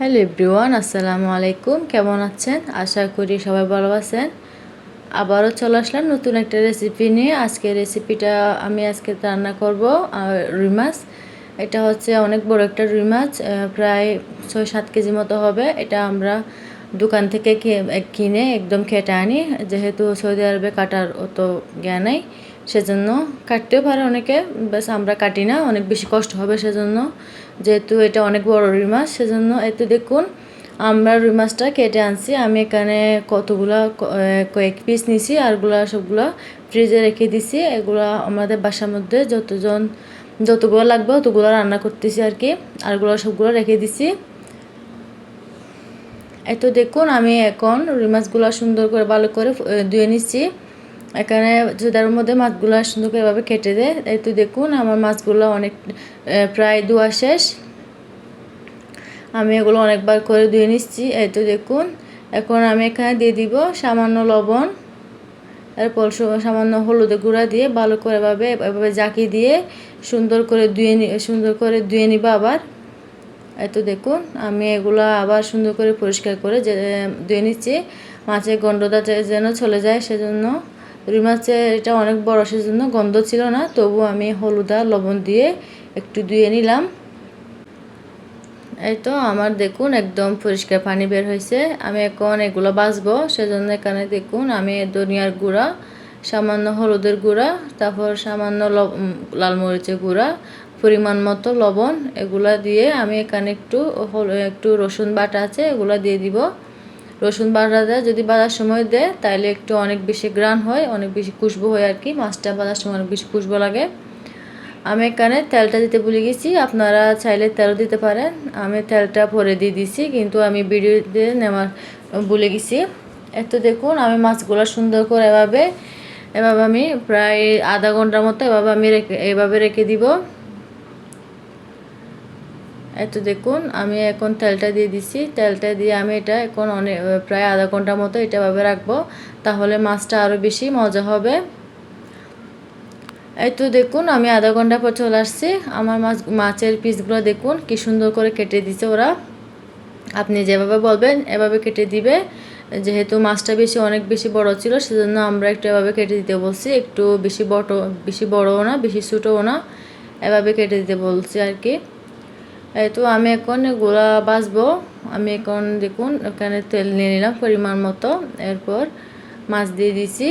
Hello everyone, আসসালামু আলাইকুম। কেমন আছেন? আশা করি সবাই ভালো আছেন। আবারও চলে আসলাম নতুন একটা রেসিপি নিয়ে। আজকে রেসিপিটা আমি আজকে রান্না করব রুই মাছ। এটা হচ্ছে অনেক বড় একটা রুই মাছ প্রায় ছয় সাত কেজি মতো হবে। এটা আমরা দোকান থেকে কিনে একদম কেটে আনি। যেহেতু সৌদি আরবে কাটার অত জ্ঞান নেই, সেজন্য কাটতেও পারে অনেকে বাস আমরা কাটি না, অনেক বেশি কষ্ট হবে সেজন্য। যেহেতু এটা অনেক বড় রুই মাছ সেজন্য এতে দেখুন, আমরা রুই মাছটা কেটে আনছি। আমি এখানে কতগুলা কয়েক পিস নিছি, আরগুলা সবগুলা ফ্রিজে রেখে দিছি। এগুলা আমাদের বাসার মধ্যে যতজন, যতগুলো লাগবে অতগুলো রান্না করতেছি আর কি। আরগুলো সবগুলো রেখে দিছি। এই তো দেখুন, আমি এখন রুই মাছগুলো সুন্দর করে ভালো করে ধুয়ে নিচ্ছি। এখানে জুদার মধ্যে মাছগুলো সুন্দর করে এভাবে কেটে দেয় এই তো দেখুন, আমার মাছগুলো অনেক প্রায় ধোয়া শেষ। আমি এগুলো অনেকবার করে ধুয়ে নিচ্ছি। এই তো দেখুন, এখন আমি এখানে দিয়ে দিব সামান্য লবণ, এরপর সু- সামান্য হলুদের গুঁড়া দিয়ে ভালো করে এভাবে এভাবে জাকি দিয়ে সুন্দর করে ধুয়ে সুন্দর করে ধুয়ে নিব আবার। তো দেখুন, আমি এগুলো আবার সুন্দর করে পরিষ্কার করে ধুয়ে নিচ্ছি। মাছের গন্ধটা যেন চলে যায় সেজন্য। রুই মাছের এটা অনেক বড় সেজন্য গন্ধ ছিল না, তবু আমি হলুদ লবণ দিয়ে একটু ধুয়ে নিলাম। এই তো আমার দেখুন একদম পরিষ্কার পানি বের হয়েছে। আমি এখন এগুলো বাছবো সেজন্য এখানে দেখুন আমি ধনিয়ার গুঁড়া, সামান্য হলুদের গুঁড়া, তারপর সামান্য লাল মরিচের গুঁড়া পরিমাণ মতো লবণ এগুলা দিয়ে আমি এখানে একটু একটু রসুন বাটা আছে, এগুলা দিয়ে দিব। রসুন বাটাটা যদি বাজার সময় দেয় তাহলে একটু অনেক বেশি গ্রান হয়, অনেক বেশি খুশবু হয় আর কি মাছটা বাজার সময় অনেক বেশি খুশবু লাগে। আমি এখানে তেলটা দিতে ভুলে গেছি, আপনারা চাইলে তেলও দিতে পারেন। আমি তেলটা পরে দিয়ে দিছি, কিন্তু আমি ভিডিওতে নেওয়ার ভুলে গেছি। এত দেখুন, আমি মাছগুলো সুন্দর করে এভাবে এভাবে আমি প্রায় আধা ঘণ্টার মতো এভাবে আমি রেখে এভাবে রেখে দিব। এত দেখুন, আমি এখন তেলটা দিয়ে দিছি। তেলটা দিয়ে আমি এটা এখন অনেক প্রায় আধা ঘণ্টার মতো এটা এভাবে রাখব। তাহলে মাছটা আরও বেশি মজা হবে। এই তো দেখুন, আমি আধা ঘণ্টা পর চলে আসছি। আমার মাছ, মাছের পিসগুলো দেখুন, কি সুন্দর করে কেটে দিছে ওরা। আপনি যেভাবে বলবেন, এভাবে কেটে দিবে। যেহেতু মাছটা বেশি, অনেক বেশি বড় ছিল, সেজন্য আমরা একটু এভাবে কেটে দিতে বলছি। একটু বেশি বড় বেশি বড়ও না, বেশি ছোটোও না। এভাবে কেটে দিতে বলছি আর কি। তো আমি এখন গোলা বাছবো আমি এখন দেখুন, এখানে তেল নিয়ে নিলাম পরিমাণ মতো। এরপর মাছ দিয়ে দিছি।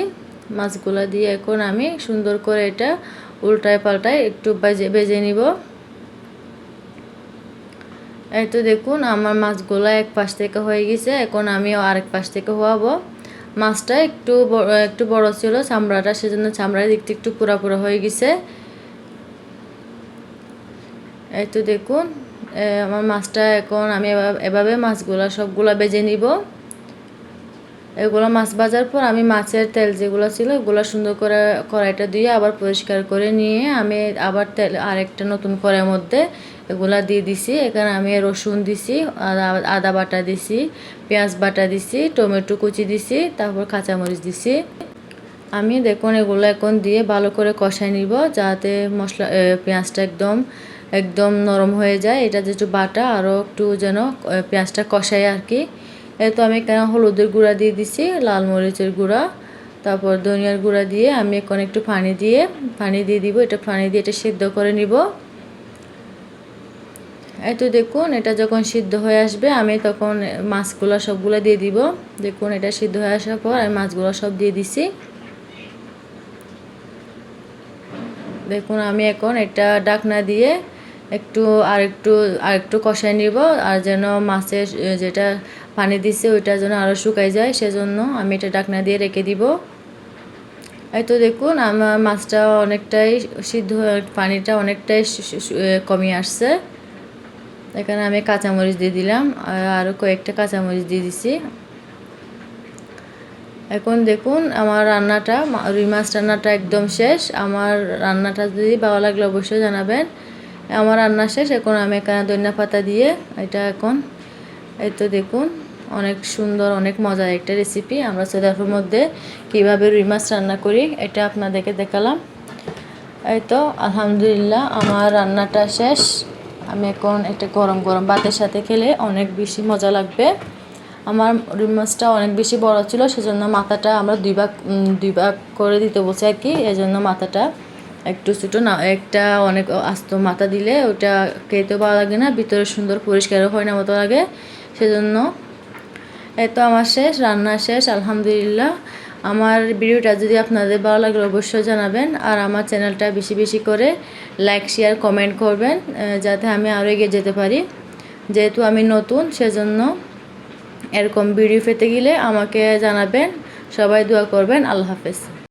মাছগুলা দিয়ে এখন আমি সুন্দর করে এটা উল্টায় পাল্টায় একটু বেজে বেজে নিব। এই তো দেখুন, আমার মাছগুলো এক পাশ থেকে হয়ে গেছে। এখন আমি আরেক পাশ থেকে হওয়াবো। মাছটা একটু একটু বড় ছিল, চামড়াটা সেজন্য চামড়ার দিকটা একটু পুরা পুরা হয়ে গেছে। এই তো দেখুন আমার মাছটা এখন আমি এভাবে- মাছগুলা, সবগুলা বেজে নিব। এগুলো মাছ ভাজার পর আমি মাছের তেল যেগুলো ছিল, ওগুলো সুন্দর করে কড়াইটা দিয়ে আবার পরিষ্কার করে নিয়ে আমি আবার তেল, আরেকটা নতুন কড়াইয়ের মধ্যে এগুলা দিয়ে দিছি। এখানে আমি রসুন দিছি, আদা আদা বাটা দিছি, পেঁয়াজ বাটা দিছি, টমেটো কুচি দিছি, তারপর কাঁচামরিচ দিছি। আমি দেখুন এগুলো এখন দিয়ে ভালো করে কষাই নিব, যাতে মশলা পেঁয়াজটা একদম একদম নরম হয়ে যায়। এটা যেটু বাটা আরও একটু যেন পেঁয়াজটা কষাই আর কি। এই তো আমি এখানে হলুদের গুঁড়া দিয়ে দিছি, লাল মরিচের গুঁড়া, তারপর ধনিয়ার গুঁড়া দিয়ে আমি এখন একটু পানি দিয়ে পানি দিয়ে দিব, এটা পানি দিয়ে এটা সিদ্ধ করে নিব। তো দেখুন এটা যখন সিদ্ধ হয়ে আসবে, আমি তখন মাছগুলো সবগুলো দিয়ে দিব। দেখুন এটা সিদ্ধ হয়ে আসার পর আমি মাছগুলো সব দিয়ে দিছি। দেখুন, আমি এখন এটা ডাকনা দিয়ে একটু আর একটু আর একটু কষাই নিব আর যেন মাছের যেটা পানি দিছে ওইটা যেন আরও শুকাই যায়, সেজন্য আমি এটা ডাকনা দিয়ে রেখে দিব। এই তো দেখুন, আমার মাছটা অনেকটাই সিদ্ধ, পানিটা অনেকটাই কমিয়ে আসছে। এখানে আমি কাঁচামরিচ দিয়ে দিলাম আরও কয়েকটা কাঁচামরিচ দিয়ে দিছি। এখন দেখুন, আমার রান্নাটা রুই মাছ রান্নাটা একদম শেষ। আমার রান্নাটা যদি ভালো লাগলে অবশ্যই জানাবেন। আমার রান্না শেষ, এখন আমি এখানে ধনিয়া পাতা দিয়ে, এটা এখন, এই তো দেখুন, অনেক সুন্দর, অনেক মজার একটা রেসিপি আমরা সৌদাফের মধ্যে কীভাবে রুই মাছ রান্না করি, এটা আপনাদেরকে দেখালাম। এই তো, আলহামদুলিল্লাহ, আমার রান্নাটা শেষ। আমি এখন একটা গরম গরম ভাতের সাথে খেলে অনেক বেশি মজা লাগবে। আমার রুই মাছটা অনেক বেশি বড় ছিল, সেজন্য মাথাটা আমরা দুই ভাগ দুই ভাগ করে দিতে বলছি আর কি, এজন্য মাথাটা একটু ছোটো না, একটা অনেক আস্ত মাথা দিলে ওটা খেতেও ভালো লাগে না, ভিতরে সুন্দর পরিষ্কারও হয় না মতো লাগে, সেজন্য তো আমার শেষ, রান্না শেষ, আলহামদুলিল্লাহ। আমার ভিডিওটা যদি আপনাদের ভালো লাগলে অবশ্যই জানাবেন, আর আমার চ্যানেলটা বেশি বেশি করে লাইক, শেয়ার, কমেন্ট করবেন যাতে আমি আরও এগিয়ে যেতে পারি। যেহেতু আমি নতুন, সেজন্য এরকম ভিডিও পেতে গেলে আমাকে জানাবেন। সবাই দোয়া করবেন। আল্লাহ হাফেজ।